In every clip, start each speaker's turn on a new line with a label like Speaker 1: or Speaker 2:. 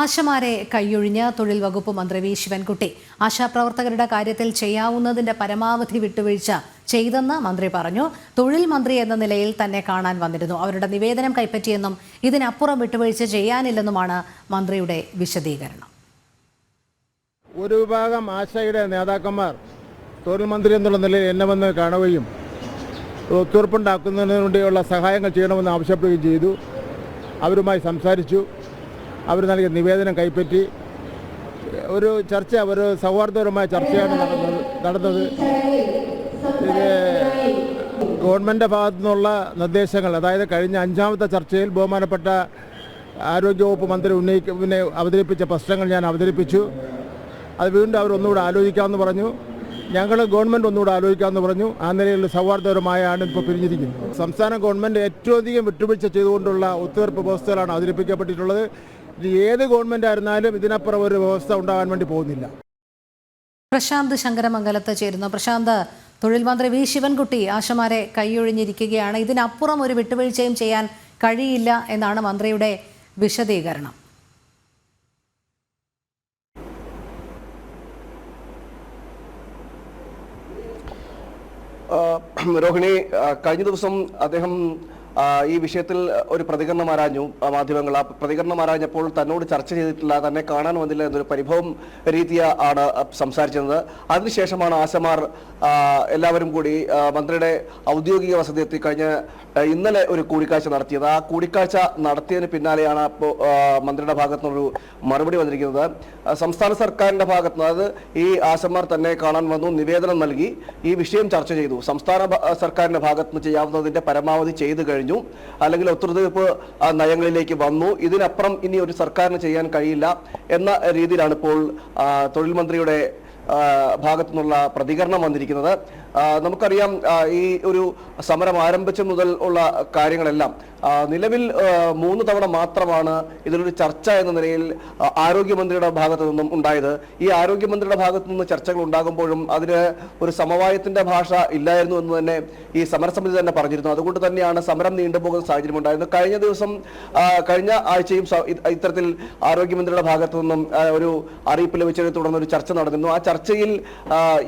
Speaker 1: ആശമാരെ കൈയൊഴിഞ്ഞ് തൊഴിൽ വകുപ്പ് മന്ത്രി വി. ശിവൻകുട്ടി ആശാപ്രവർത്തകരുടെ കാര്യത്തിൽ ചെയ്യാവുന്നതിന്റെ പരമാവധി വിട്ടുവീഴ്ച ചെയ്തെന്ന് മന്ത്രി പറഞ്ഞു. തൊഴിൽ മന്ത്രി എന്ന നിലയിൽ തന്നെ കാണാൻ വന്നിരുന്നു. അവരുടെ നിവേദനം കൈപ്പറ്റിയെന്നും ഇതിനപ്പുറം വിട്ടുവീഴ്ച ചെയ്യാനില്ലെന്നുമാണ് മന്ത്രിയുടെ വിശദീകരണം.
Speaker 2: ഒരു വിഭാഗം ആശയുടെ നേതാക്കന്മാർ തൊഴിൽ മന്ത്രി എന്നുള്ള നിലയിൽ എന്നെ വന്ന് കാണുകയും ഒത്തുറപ്പുണ്ടാക്കുന്നതിന് വേണ്ടിയുള്ള സഹായങ്ങൾ ചെയ്യണമെന്ന് ആവശ്യപ്പെടുകയും ചെയ്തു. അവരുമായി സംസാരിച്ചു. അവർ നൽകിയ നിവേദനം കൈപ്പറ്റി ഒരു ചർച്ച ഒരു സൗഹാർദ്ദപരമായ ചർച്ചയാണ് നടന്നത് നടന്നത്. ഗവൺമെന്റ് ഭാഗത്തു നിന്നുള്ള നിർദ്ദേശങ്ങൾ അതായത് കഴിഞ്ഞ അഞ്ചാമത്തെ ചർച്ചയിൽ ബഹുമാനപ്പെട്ട ആരോഗ്യവകുപ്പ് മന്ത്രി ഉന്നയിക്ക പിന്നെ അവതരിപ്പിച്ച പ്രശ്നങ്ങൾ ഞാൻ അവതരിപ്പിച്ചു. അത് വീണ്ടും അവർ ഒന്നുകൂടെ ആലോചിക്കാമെന്ന് പറഞ്ഞു. ഞങ്ങൾ ഗവൺമെന്റ് ഒന്നുകൂടെ ആലോചിക്കാമെന്ന് പറഞ്ഞു. ആ നിലയിൽ സൗഹാർദ്ദപരമായാണ് ഇപ്പോൾ പിരിഞ്ഞിരിക്കുന്നത്. സംസ്ഥാന ഗവൺമെന്റ് ഏറ്റവും അധികം വിട്ടുവീഴ്ച ചെയ്തുകൊണ്ടുള്ള ഒത്തുതീർപ്പ് വ്യവസ്ഥകളാണ് അവതരിപ്പിക്കപ്പെട്ടിട്ടുള്ളത്. ഏത് ഗവൺമെന്റ് ആയിരുന്നാലും ഇതിനപ്പുറം ഒരു വ്യവസ്ഥ ഉണ്ടാകാൻ വേണ്ടി പോകുന്നില്ല.
Speaker 1: പ്രശാന്ത് ശങ്കരമംഗലത്ത് ചേരുന്നു. പ്രശാന്ത് തൊഴിൽ മന്ത്രി വി. ശിവൻകുട്ടി ആശമാരെ കൈയൊഴിഞ്ഞിരിക്കുകയാണ്. ഇതിനപ്പുറം ഒരു വിട്ടുവീഴ്ചയും ചെയ്യാൻ കഴിയില്ല എന്നാണ് മന്ത്രിയുടെ വിശദീകരണം.
Speaker 3: രോഹിണി കഴിഞ്ഞ ദിവസം അദ്ദേഹം ഈ വിഷയത്തിൽ ഒരു പ്രതികരണം ആരാഞ്ഞു? മാധ്യമങ്ങൾ ആ പ്രതികരണം ആരാഞ്ഞപ്പോൾ തന്നോട് ചർച്ച ചെയ്തിട്ടില്ല തന്നെ കാണാൻ വന്നില്ല എന്നൊരു പരിഭവം രീതിയ ആണ് സംസാരിച്ചത് അതിനുശേഷമാണ് ആശമാർ എല്ലാവരും കൂടി മന്ത്രിയുടെ ഔദ്യോഗിക വസതി എത്തി കഴിഞ്ഞ ഇന്നലെ ഒരു കൂടിക്കാഴ്ച നടത്തിയത്. ആ കൂടിക്കാഴ്ച നടത്തിയതിന് പിന്നാലെയാണ് അപ്പോൾ മന്ത്രിയുടെ ഭാഗത്തു നിന്നൊരു മറുപടി വന്നിരിക്കുന്നത്. സംസ്ഥാന സർക്കാരിന്റെ ഭാഗത്ത് നിന്ന് അതായത് ഈ ആശമാർ തന്നെ കാണാൻ വന്നു നിവേദനം നൽകി ഈ വിഷയം ചർച്ച ചെയ്തു. സംസ്ഥാന സർക്കാരിന്റെ ഭാഗത്ത് നിന്ന് ചെയ്യാവുന്നതിന്റെ പരമാവധി ചെയ്തു കഴിഞ്ഞു. അല്ലെങ്കിൽ ഒത്തുതീർപ്പ് നയങ്ങളിലേക്ക് വന്നു. ഇതിനപ്പുറം ഇനി ഒരു സർക്കാരിന് ചെയ്യാൻ കഴിയില്ല എന്ന രീതിയിലാണ് ഇപ്പോൾ തൊഴിൽ മന്ത്രിയുടെ ഭാഗത്തു നിന്നുള്ള പ്രതികരണം വന്നിരിക്കുന്നത്. നമുക്കറിയാം ഈ ഒരു സമരം ആരംഭിച്ച മുതൽ ഉള്ള കാര്യങ്ങളെല്ലാം നിലവിൽ മൂന്ന് തവണ മാത്രമാണ് ഇതിലൊരു ചർച്ച എന്ന നിലയിൽ ആരോഗ്യമന്ത്രിയുടെ ഭാഗത്തു നിന്നും ഉണ്ടായത്. ഈ ആരോഗ്യമന്ത്രിയുടെ ഭാഗത്തു നിന്ന് ചർച്ചകൾ ഉണ്ടാകുമ്പോഴും അതിന് ഒരു സമവായത്തിന്റെ ഭാഷ ഇല്ലായിരുന്നു എന്ന് തന്നെ ഈ സമരസമിതി തന്നെ പറഞ്ഞിരുന്നു. അതുകൊണ്ട് തന്നെയാണ് സമരം നീണ്ടുപോകുന്ന സാഹചര്യം ഉണ്ടായിരുന്നത്. കഴിഞ്ഞ ദിവസം കഴിഞ്ഞ ആഴ്ചയും ഇത്തരത്തിൽ ആരോഗ്യമന്ത്രിയുടെ ഭാഗത്തു നിന്നും ഒരു അറിയിപ്പ് ലഭിച്ചതിനെ തുടർന്ന് ഒരു ചർച്ച നടന്നിരുന്നു. ആ ചർച്ചയിൽ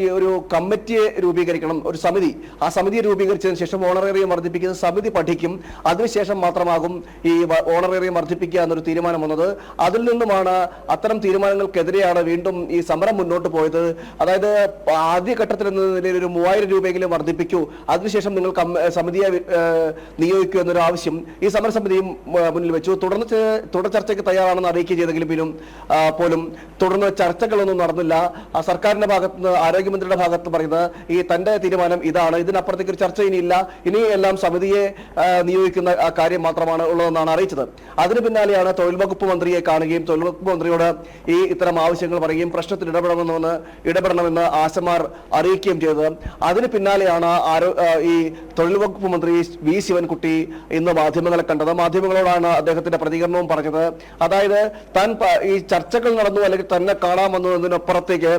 Speaker 3: ഈ ഒരു കമ്മിറ്റിയെ രൂപീകരിക്കണം ഒരു സമിതി. ആ സമിതി രൂപീകരിച്ചതിന് ശേഷം ഓണറേറിയം വർദ്ധിപ്പിക്കുന്ന സമിതി പഠിക്കും. അതിനുശേഷം മാത്രമാകും ഈ ഓണറേറിയം വർദ്ധിപ്പിക്കുക എന്നൊരു തീരുമാനം വന്നത്. അതിൽ നിന്നുമാണ് അത്തരം തീരുമാനങ്ങൾക്കെതിരെയാണ് വീണ്ടും ഈ സമരം മുന്നോട്ട് പോയത്. അതായത് ആദ്യഘട്ടത്തിൽ എന്ന നിലയിൽ ഒരു മൂവായിരം രൂപയെങ്കിലും വർദ്ധിപ്പിക്കൂ. അതിനുശേഷം നിങ്ങൾ സമിതിയെ നിയോഗിക്കൂ എന്നൊരു ആവശ്യം ഈ സമരസമിതിയും മുന്നിൽ വെച്ചു. തുടർന്ന് തുടർ ചർച്ചയ്ക്ക് തയ്യാറാണെന്ന് അറിയിക്കുകയും ചെയ്തെങ്കിലും പോലും തുടർന്ന് ചർച്ചകളൊന്നും നടന്നില്ല. സർക്കാരിന്റെ ഭാഗത്ത് നിന്ന് ആരോഗ്യമന്ത്രിയുടെ ഭാഗത്ത് പറയുന്നത് ഈ തന്റെ തീരുമാനം ഇതാണ്. ഇതിനപ്പുറത്തേക്ക് ഒരു ചർച്ച ഇനിയില്ല. ഇനി എല്ലാം സമിതിയെ നിയോഗിക്കുന്ന കാര്യം മാത്രമാണ് ഉള്ളതെന്നാണ് അറിയിച്ചത്. അതിന് പിന്നാലെയാണ് തൊഴിൽ വകുപ്പ് മന്ത്രിയെ കാണുകയും തൊഴിൽ വകുപ്പ് മന്ത്രിയോട് ഈ ഇത്തരം ആവശ്യങ്ങൾ പറയുകയും പ്രശ്നത്തിൽ ഇടപെടണമെന്ന് ഇടപെടണമെന്ന് ആശമാർ അറിയിക്കുകയും ചെയ്തത്. അതിന് പിന്നാലെയാണ് ആരോ ഈ തൊഴിൽ വകുപ്പ് മന്ത്രി വി ശിവൻകുട്ടി ഇന്ന് മാധ്യമങ്ങളെ കണ്ടത്. മാധ്യമങ്ങളോടാണ് അദ്ദേഹത്തിന്റെ പ്രതികരണവും പറഞ്ഞത്. അതായത് താൻ ഈ ചർച്ചകൾ നടന്നു അല്ലെങ്കിൽ തന്നെ കാണാമെന്നു എന്നതിനപ്പുറത്തേക്ക്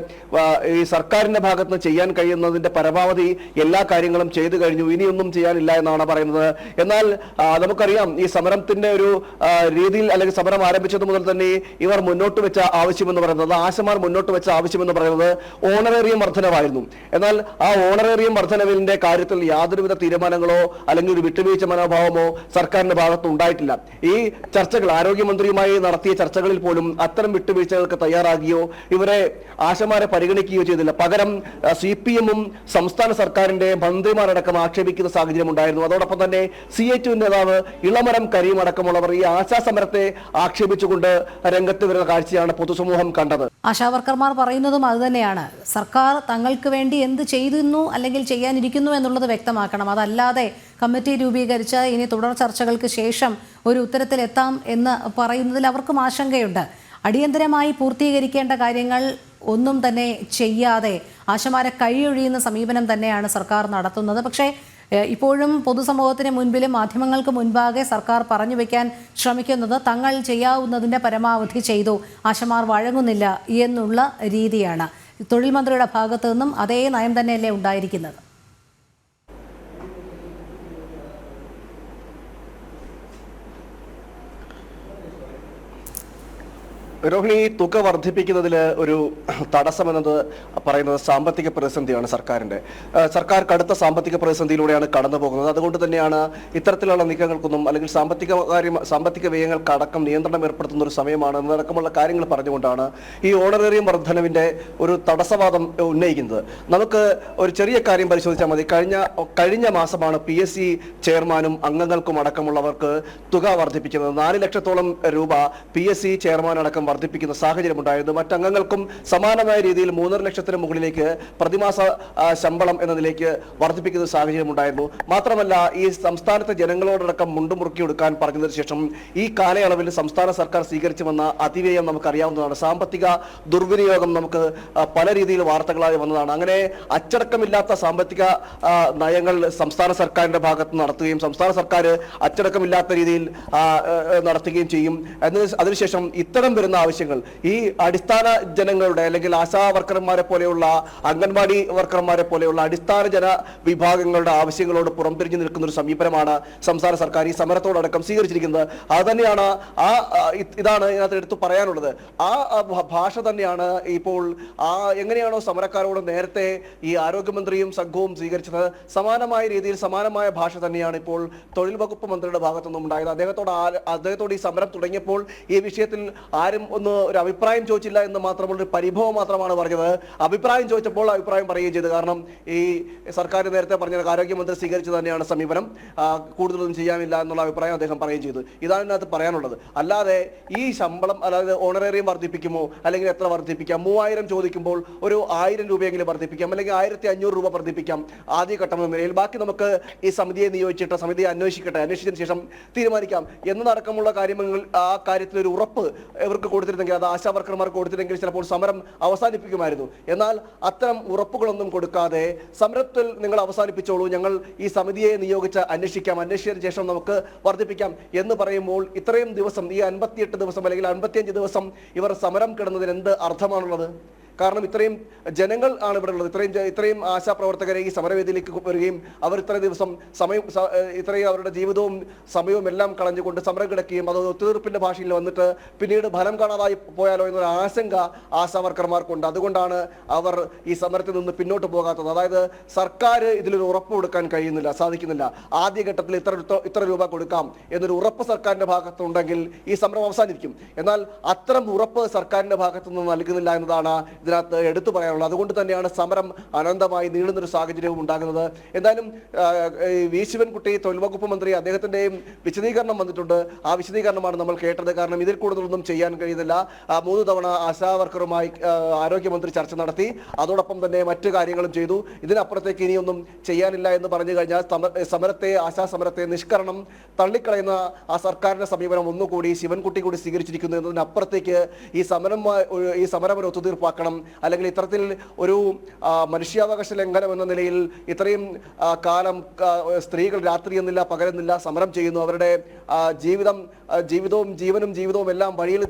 Speaker 3: ഈ സർക്കാരിന്റെ ഭാഗത്ത് നിന്ന് ചെയ്യാൻ കഴിയുന്നതിന്റെ പരമാവധി എല്ലാ കാര്യങ്ങളും ചെയ്തു കഴിഞ്ഞു. ഇനിയൊന്നും ചെയ്യാനില്ല എന്നാണ് പറയുന്നത്. എന്നാൽ നമുക്കറിയാം ഈ സമരത്തിന്റെ ഒരു രീതിയിൽ അല്ലെങ്കിൽ സമരം ആരംഭിച്ചത് മുതൽ തന്നെ ഇവർ മുന്നോട്ട് വെച്ച ആവശ്യമെന്ന് പറയുന്നത് ആശമാർ മുന്നോട്ട് വെച്ച ആവശ്യമെന്ന് പറയുന്നത് ഓണറേറിയം വർധനവായിരുന്നു. എന്നാൽ ആ ഓണറേറിയം വർധനവിന്റെ കാര്യത്തിൽ യാതൊരുവിധ തീരുമാനങ്ങളോ അല്ലെങ്കിൽ ഒരു വിട്ടുവീഴ്ച മനോഭാവമോ സർക്കാരിന്റെ ഭാഗത്ത് ഉണ്ടായിട്ടില്ല. ഈ ചർച്ചകൾ ആരോഗ്യമന്ത്രിയുമായി നടത്തിയ ചർച്ചകളിൽ പോലും അത്തരം വിട്ടുവീഴ്ചകൾക്ക് തയ്യാറാകുകയോ ഇവരെ ആശമാരെ പരിഗണിക്കുകയോ ചെയ്തില്ല. പകരം സി പി എമ്മും സംസ്ഥാന സർക്കാരിന്റെ മന്ത്രിമാരടക്കം ആക്ഷേപിക്കുന്ന സാഹചര്യം ഉണ്ടായിരുന്നു. അതോടൊപ്പം തന്നെ സി എച്ച് ടു നേതാവ് ഇളമരം കരീം അടക്കമുള്ളവർ ഈ ആശാ സമരത്തെ ആക്ഷേപിച്ചുകൊണ്ട് രംഗത്ത് വരുന്ന കാഴ്ചയാണ് പൊതുസമൂഹം കണ്ടത്.
Speaker 1: ആശാവർക്കർമാർ പറയുന്നതും അതുതന്നെയാണ് സർക്കാർ തങ്ങൾക്ക് വേണ്ടി എന്ത് ചെയ്യുന്നു അല്ലെങ്കിൽ ചെയ്യാനിരിക്കുന്നു എന്നുള്ളത് വ്യക്തമാക്കണം. അതല്ലാതെ കമ്മിറ്റി രൂപീകരിച്ച് ഇനി തുടർ ചർച്ചകൾക്ക് ശേഷം ഒരു ഉത്തരത്തിലെത്താം എന്ന് പറയുന്നതിൽ അവർക്കും ആശങ്കയുണ്ട്. അടിയന്തരമായി പൂർത്തീകരിക്കേണ്ട കാര്യങ്ങൾ ഒന്നും തന്നെ ചെയ്യാതെ ആശമാരെ കഴിയൊഴിയുന്ന സമീപനം തന്നെയാണ് സർക്കാർ നടത്തുന്നത്. പക്ഷേ ഇപ്പോഴും പൊതുസമൂഹത്തിന് മുൻപിലും മാധ്യമങ്ങൾക്ക് മുൻപാകെ സർക്കാർ പറഞ്ഞു വെക്കാൻ ശ്രമിക്കുന്നത് തങ്ങൾ ചെയ്യാവുന്നതിന്റെ പരമാവധി ചെയ്തു ആശമാർ വഴങ്ങുന്നില്ല എന്നുള്ള രീതിയാണ്. തൊഴിൽ മന്ത്രിയുടെ ഭാഗത്തു നിന്നും അതേ നയം തന്നെയല്ലേ ഉണ്ടായിരിക്കുന്നത്?
Speaker 3: രോഹിണി തുക വർദ്ധിപ്പിക്കുന്നതിൽ ഒരു തടസ്സമെന്നത് പറയുന്നത് സാമ്പത്തിക പ്രതിസന്ധിയാണ് സർക്കാരിന്റെ സർക്കാർ കടുത്ത സാമ്പത്തിക പ്രതിസന്ധിയിലൂടെയാണ് കടന്നു പോകുന്നത്. അതുകൊണ്ട് തന്നെയാണ് ഇത്തരത്തിലുള്ള നീക്കങ്ങൾക്കൊന്നും അല്ലെങ്കിൽ സാമ്പത്തിക കാര്യം സാമ്പത്തിക വ്യയങ്ങൾക്കടക്കം നിയന്ത്രണം ഏർപ്പെടുത്തുന്ന ഒരു സമയമാണ് എന്നടക്കമുള്ള കാര്യങ്ങൾ പറഞ്ഞുകൊണ്ടാണ് ഈ ഓണറേറിയം വർദ്ധനവിന്റെ ഒരു തടസ്സവാദം ഉന്നയിക്കുന്നത്. നമുക്ക് ഒരു ചെറിയ കാര്യം പരിശോധിച്ചാൽ മതി. കഴിഞ്ഞ കഴിഞ്ഞ മാസമാണ് പി എസ് സി ചെയർമാനും അംഗങ്ങൾക്കും അടക്കമുള്ളവർക്ക് തുക വർദ്ധിപ്പിക്കുന്നത്. നാല് ലക്ഷത്തോളം രൂപ പി എസ് സി ചെയർമാൻ അടക്കം വർദ്ധിപ്പിക്കുന്ന സാഹചര്യം ഉണ്ടായിരുന്നു. മറ്റംഗങ്ങൾക്കും സമാനമായ രീതിയിൽ മൂന്നര ലക്ഷത്തിന് മുകളിലേക്ക് പ്രതിമാസ ശമ്പളം എന്ന നിലയ്ക്ക് വർദ്ധിപ്പിക്കുന്ന സാഹചര്യം ഉണ്ടായിരുന്നു. മാത്രമല്ല ഈ സംസ്ഥാനത്തെ ജനങ്ങളോടടക്കം മുണ്ടുമുറുക്കി എടുക്കാൻ പറഞ്ഞതിന് ശേഷം ഈ കാലയളവിൽ സംസ്ഥാന സർക്കാർ സ്വീകരിച്ചു വന്ന അതിവ്യയം നമുക്കറിയാവുന്നതാണ്. സാമ്പത്തിക ദുർവിനിയോഗം നമുക്ക് പല രീതിയിൽ വാർത്തകളായി വന്നതാണ്. അങ്ങനെ അച്ചടക്കമില്ലാത്ത സാമ്പത്തിക നയങ്ങൾ സംസ്ഥാന സർക്കാരിന്റെ ഭാഗത്ത് നടത്തുകയും സംസ്ഥാന സർക്കാർ അച്ചടക്കമില്ലാത്ത രീതിയിൽ നടത്തുകയും ചെയ്യും. അതിനുശേഷം ഇത്തരം വരുന്ന ആവശ്യങ്ങൾ. ഈ അടിസ്ഥാന ജനങ്ങളുടെ അല്ലെങ്കിൽ ആശാ വർക്കർമാരെ പോലെയുള്ള അംഗൻവാടി വർക്കർമാരെ പോലെയുള്ള അടിസ്ഥാന ജന വിഭാഗങ്ങളുടെ ആവശ്യങ്ങളോട് പുറംതിരിഞ്ഞു നിൽക്കുന്ന ഒരു സമീപനമാണ് സംസ്ഥാന സർക്കാർ ഈ സമരത്തോടക്കം സ്വീകരിച്ചിരിക്കുന്നത്. അത് തന്നെയാണ് ആ ആ, ഇത് ഇതാണ് ഇതിനകത്ത് എടുത്തു പറയാനുള്ളത്. ആ ഭാഷ തന്നെയാണ് ഇപ്പോൾ ആ എങ്ങനെയാണോ സമരക്കാരോട് നേരത്തെ ഈ ആരോഗ്യമന്ത്രിയും സംഘവും സ്വീകരിച്ചത്. സമാനമായ രീതിയിൽ സമാനമായ ഭാഷ തന്നെയാണ് ഇപ്പോൾ തൊഴിൽ വകുപ്പ് മന്ത്രിയുടെ ഭാഗത്തുനിന്നും ഉണ്ടായത്. അദ്ദേഹത്തോട് അദ്ദേഹത്തോട് ഈ സമരം തുടങ്ങിയപ്പോൾ ഈ വിഷയത്തിൽ ആരും ഒന്ന് ഒരു അഭിപ്രായം ചോദിച്ചില്ല എന്ന് മാത്രമുള്ള ഒരു പരിഭവം മാത്രമാണ് പറഞ്ഞത്. അഭിപ്രായം ചോദിച്ചപ്പോൾ അഭിപ്രായം പറയുകയും ചെയ്തു. കാരണം ഈ സർക്കാർ നേരത്തെ പറഞ്ഞ ആരോഗ്യമന്ത്രി സ്വീകരിച്ചു തന്നെയാണ് സമീപനം. കൂടുതലൊന്നും ചെയ്യാനില്ല എന്നുള്ള അഭിപ്രായം അദ്ദേഹം പറയുകയും ചെയ്തു. ഇതാണ് ഇതിനകത്ത് പറയാനുള്ളത്. അല്ലാതെ ഈ ശമ്പളം അതായത് ഓണറേറിയം വർദ്ധിപ്പിക്കുമോ? അല്ലെങ്കിൽ എത്ര വർദ്ധിപ്പിക്കാം? മൂവായിരം ചോദിക്കുമ്പോൾ ഒരു ആയിരം രൂപയെങ്കിലും വർദ്ധിപ്പിക്കാം. അല്ലെങ്കിൽ ആയിരത്തി അഞ്ഞൂറ് രൂപ വർദ്ധിപ്പിക്കാം ആദ്യഘട്ടം എന്ന നിലയിൽ. ബാക്കി നമുക്ക് ഈ സമിതിയെ നിയോഗിച്ചിട്ട് സമിതിയെ അന്വേഷിക്കട്ടെ അന്വേഷിച്ചതിന് ശേഷം തീരുമാനിക്കാം. എന്നതടക്കമുള്ള കാര്യങ്ങൾ ആ കാര്യത്തിൽ ഒരു ഉറപ്പ് ഇവർക്ക് കൊടുത്തിരുന്നെങ്കിൽ അത് ആശാ വർക്കർമാർക്ക് കൊടുത്തിരുന്നെങ്കിൽ ചിലപ്പോൾ സമരം അവസാനിപ്പിക്കുമായിരുന്നു. എന്നാൽ അത്തരം ഉറപ്പുകളൊന്നും കൊടുക്കാതെ സമരത്തിൽ നിങ്ങൾ അവസാനിപ്പിച്ചോളൂ ഞങ്ങൾ ഈ സമിതിയെ നിയോഗിച്ച് അന്വേഷിക്കാം അന്വേഷിച്ചതിന് ശേഷം നമുക്ക് വർദ്ധിപ്പിക്കാം എന്ന് പറയുമ്പോൾ ഇത്രയും ദിവസം ഈ അൻപത്തിയെട്ട് ദിവസം അല്ലെങ്കിൽ അൻപത്തിയഞ്ച് ദിവസം ഇവർ സമരം കിടന്നതിന് എന്ത് അർത്ഥമാണുള്ളത്? കാരണം ഇത്രയും ജനങ്ങൾ ആണ് ഇവിടെ ഉള്ളത്. ഇത്രയും ഇത്രയും ആശാപ്രവർത്തകരെ ഈ സമരവേദിയിലേക്ക് വരികയും അവർ ഇത്ര ദിവസം സമയം ഇത്രയും അവരുടെ ജീവിതവും സമയവും എല്ലാം കളഞ്ഞുകൊണ്ട് സമരം കിടക്കുകയും അത് ഒത്തുതീർപ്പിന്റെ ഭാഷയിൽ വന്നിട്ട് പിന്നീട് ഫലം കാണാതായി പോയാലോ എന്നൊരു ആശങ്ക ആശാവർക്കർമാർക്കുണ്ട്. അതുകൊണ്ടാണ് അവർ ഈ സമരത്തിൽ നിന്ന് പിന്നോട്ട് പോകാത്തത്. അതായത് സർക്കാർ ഇതിലൊരു ഉറപ്പ് കൊടുക്കാൻ കഴിയുന്നില്ല സാധിക്കുന്നില്ല. ആദ്യഘട്ടത്തിൽ ഇത്ര- ഇത്ര രൂപ കൊടുക്കാം എന്നൊരു ഉറപ്പ് സർക്കാരിന്റെ ഭാഗത്തുണ്ടെങ്കിൽ ഈ സമരം അവസാനിക്കും എന്നാൽ അത്തരം ഉറപ്പ് സർക്കാരിന്റെ ഭാഗത്തുനിന്ന് നൽകുന്നില്ല എന്നതാണ് ഇതിനകത്ത് എടുത്തു പറയാനുള്ളത്. അതുകൊണ്ട് തന്നെയാണ് സമരം അനന്തമായി നീളുന്നൊരു സാഹചര്യവും ഉണ്ടാകുന്നത്. എന്തായാലും വി ശിവൻകുട്ടി തൊഴിൽ വകുപ്പ് മന്ത്രി അദ്ദേഹത്തിന്റെയും വിശദീകരണം വന്നിട്ടുണ്ട്. ആ വിശദീകരണമാണ് നമ്മൾ കേട്ടത്. കാരണം ഇതിൽ കൂടുതലൊന്നും ചെയ്യാൻ കഴിയുന്നില്ല. മൂന്ന് തവണ ആശാ വർക്കറുമായി ആ, ആരോഗ്യമന്ത്രി ചർച്ച നടത്തി. അതോടൊപ്പം തന്നെ മറ്റു കാര്യങ്ങളും ചെയ്തു. ഇതിനപ്പുറത്തേക്ക് ഇനിയൊന്നും ചെയ്യാനില്ല എന്ന് പറഞ്ഞു കഴിഞ്ഞാൽ സമരത്തെ ആശാ സമരത്തെ നിഷ്കരണം തള്ളിക്കളയുന്ന ആ സർക്കാരിന്റെ സമീപനം ഒന്നുകൂടി ശിവൻകുട്ടി കൂടി സ്വീകരിച്ചിരിക്കുന്നു എന്നതിനപ്പുറത്തേക്ക് ഈ സമരം ഈ സമരം ഒരു ഒത്തുതീർപ്പാക്കണം. അല്ലെങ്കിൽ ഇത്തരത്തിൽ ഒരു മനുഷ്യാവകാശ ലംഘനം എന്ന നിലയിൽ ഇത്രയും കാലം സ്ത്രീകൾ രാത്രി എന്നില്ല പകരുന്നില്ല സമരം ചെയ്യുന്നു. അവരുടെ ജീവിതം ജീവിതവും ജീവനും ജീവിതവും എല്ലാം വഴിയിൽ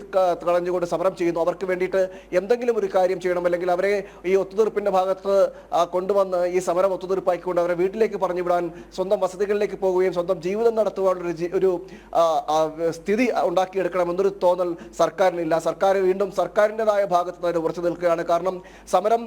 Speaker 3: കളഞ്ഞുകൊണ്ട് സമരം ചെയ്യുന്നു. അവർക്ക് വേണ്ടിയിട്ട് എന്തെങ്കിലും ഒരു കാര്യം ചെയ്യണം. അല്ലെങ്കിൽ അവരെ ഈ ഒത്തുതീർപ്പിന്റെ ഭാഗത്ത് കൊണ്ടുവന്ന് ഈ സമരം ഒത്തുതീർപ്പാക്കിക്കൊണ്ട് അവരെ വീട്ടിലേക്ക് പറഞ്ഞു വിടാൻ സ്വന്തം വസതികളിലേക്ക് പോവുകയും സ്വന്തം ജീവിതം നടത്തുവാനുള്ള ഒരു സ്ഥിതി ഉണ്ടാക്കിയെടുക്കണം എന്നൊരു തോന്നൽ സർക്കാരിനില്ല. സർക്കാർ വീണ്ടും സർക്കാരിന്റെതായ ഭാഗത്ത് നിന്ന് ഉറച്ചു നിൽക്കുകയാണ്. കാരണം സമരം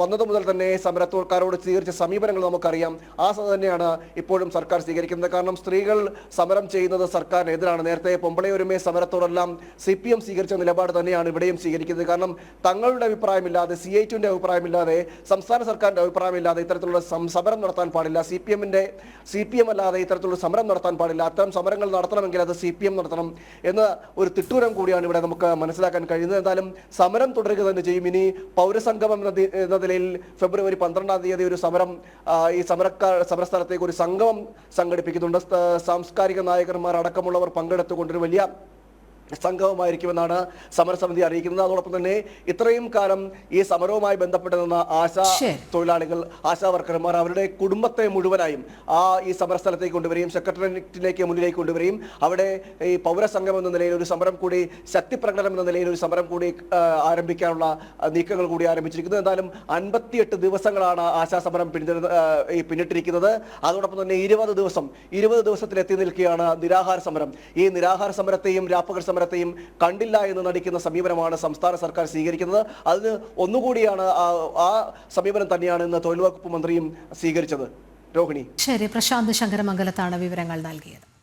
Speaker 3: വന്നത് മുതൽ തന്നെ സമരത്തോക്കാരോട് സ്വീകരിച്ച സമീപനങ്ങൾ നമുക്കറിയാം. ആ തന്നെയാണ് ഇപ്പോഴും സർക്കാർ സ്വീകരിക്കുന്നത്. കാരണം സ്ത്രീകൾ സമരം ചെയ്യുന്നത് സർക്കാരിനെതിരാണ്. നേരത്തെ പൊമ്പളയൊരുമേ സമരത്തോടെല്ലാം സി പി എം സ്വീകരിച്ച നിലപാട് തന്നെയാണ് ഇവിടെയും സ്വീകരിക്കുന്നത്. കാരണം തങ്ങളുടെ അഭിപ്രായമില്ലാതെ സി ഐ ടുവിന്റെ അഭിപ്രായമില്ലാതെ സംസ്ഥാന സർക്കാരിന്റെ അഭിപ്രായമില്ലാതെ ഇത്തരത്തിലുള്ള സമരം നടത്താൻ പാടില്ല. സി പി എമ്മിന്റെ സി പി എം അല്ലാതെ ഇത്തരത്തിലുള്ള സമരം നടത്താൻ പാടില്ല. അത്തരം സമരങ്ങൾ നടത്തണമെങ്കിൽ അത് സി പി എം നടത്തണം എന്ന ഒരു തിട്ടൂരം കൂടിയാണ് ഇവിടെ നമുക്ക് മനസ്സിലാക്കാൻ കഴിയുന്നത്. എന്തായാലും സമരം തുടരുക തന്നെ ചെയ്യും. ഇനി പൗരസംഗമം എന്ന നിലയിൽ ഫെബ്രുവരി പന്ത്രണ്ടാം തീയതി ഒരു സമരം ഈ സമരക്കാർ സമരസ്ഥലത്തേക്ക് ഒരു സംഗമം സംഘടിപ്പിക്കുന്നുണ്ട്. സാംസ്കാരിക നായകന്മാർ അടക്കമുള്ളവർ പങ്കെടുത്തുകൊണ്ടൊരു വലിയ സംഘവുമായിരിക്കുമെന്നാണ് സമരസമിതി അറിയിക്കുന്നത്. അതോടൊപ്പം തന്നെ ഇത്രയും കാലം ഈ സമരവുമായി ബന്ധപ്പെട്ട് നിന്ന ആശാ തൊഴിലാളികൾ ആശാ വർക്കർമാർ അവരുടെ കുടുംബത്തെ മുഴുവനായും ആ ഈ സമരസ്ഥലത്തേക്ക് കൊണ്ടുവരികയും സെക്രട്ടേറിയറ്റിലേക്ക് മുന്നിലേക്ക് കൊണ്ടുവരികയും അവിടെ ഈ പൗരസംഘം എന്ന നിലയിൽ ഒരു സമരം കൂടി ശക്തിപ്രകടനം എന്ന നിലയിൽ ഒരു സമരം കൂടി ആരംഭിക്കാനുള്ള നീക്കങ്ങൾ കൂടി ആരംഭിച്ചിരിക്കുന്നു. എന്തായാലും അൻപത്തിയെട്ട് ദിവസങ്ങളാണ് ആശാ സമരം ഈ പിന്നിട്ടിരിക്കുന്നത്. അതോടൊപ്പം തന്നെ ഇരുപത് ദിവസം ഇരുപത് ദിവസത്തിൽ എത്തി നിൽക്കുകയാണ് നിരാഹാര സമരം. ഈ നിരാഹാര സമരത്തെയും രാപ്പകൽ സമരം സമരത്തെയും കണ്ടില്ല എന്ന് നടിക്കുന്ന സമീപനമാണ് സംസ്ഥാന സർക്കാർ സ്വീകരിക്കുന്നത്. അതിന് ഒന്നുകൂടിയാണ് ആ- സമീപനം തന്നെയാണ് ഇന്ന് തൊഴിൽ വകുപ്പ് മന്ത്രിയും സ്വീകരിച്ചത്. രോഹിണി.
Speaker 1: ശരി പ്രശാന്ത് ശങ്കരമംഗലത്താണ് വിവരങ്ങൾ നൽകിയത്.